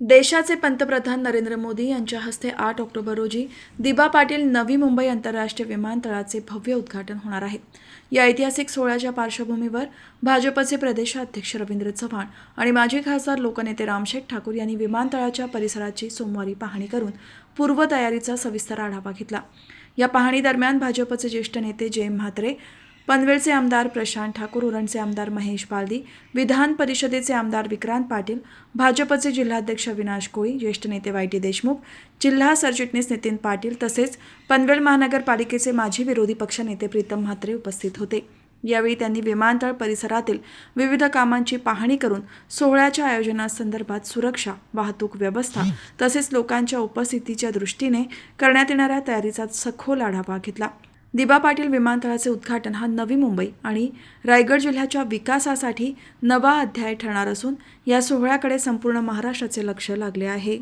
देशाचे पंतप्रधान नरेंद्र मोदी यांच्या हस्ते आठ ऑक्टोबर रोजी दिबा पाटील नवी मुंबई आंतरराष्ट्रीय विमानतळाचे भव्य उद्घाटन होणार आहे. या ऐतिहासिक सोहळ्याच्या पार्श्वभूमीवर भाजपचे प्रदेशाध्यक्ष रवींद्र चव्हाण आणि माजी खासदार लोकनेते रामशेठ ठाकूर यांनी विमानतळाच्या परिसराची सोमवारी पाहणी करून पूर्वतयारीचा सविस्तर आढावा घेतला. या पाहणीदरम्यान भाजपचे ज्येष्ठ नेते जयंत म्हात्रे पनवेलचे आमदार प्रशांत ठाकूर उरणचे आमदार महेश पालदी विधान परिषदेचे आमदार विक्रांत पाटील भाजपचे जिल्हाध्यक्ष विनाश कोळी ज्येष्ठ नेते वाय टी देशमुख जिल्हा सरचिटणीस नितीन पाटील तसेच पनवेल महानगरपालिकेचे माजी विरोधी पक्षनेते प्रीतम म्हात्रे उपस्थित होते. यावेळी त्यांनी विमानतळ परिसरातील विविध कामांची पाहणी करून सोहळ्याच्या आयोजनासंदर्भात सुरक्षा वाहतूक व्यवस्था तसेच लोकांच्या उपस्थितीच्या दृष्टीने करण्यात येणाऱ्या तयारीचा सखोल आढावा घेतला. दिबा पाटील विमानतळाचे उद्घाटन हा नवी मुंबई आणि रायगड जिल्ह्याच्या विकासासाठी नवा अध्याय ठरणार असून या सोहळ्याकडे संपूर्ण महाराष्ट्राचे लक्ष लागले आहे.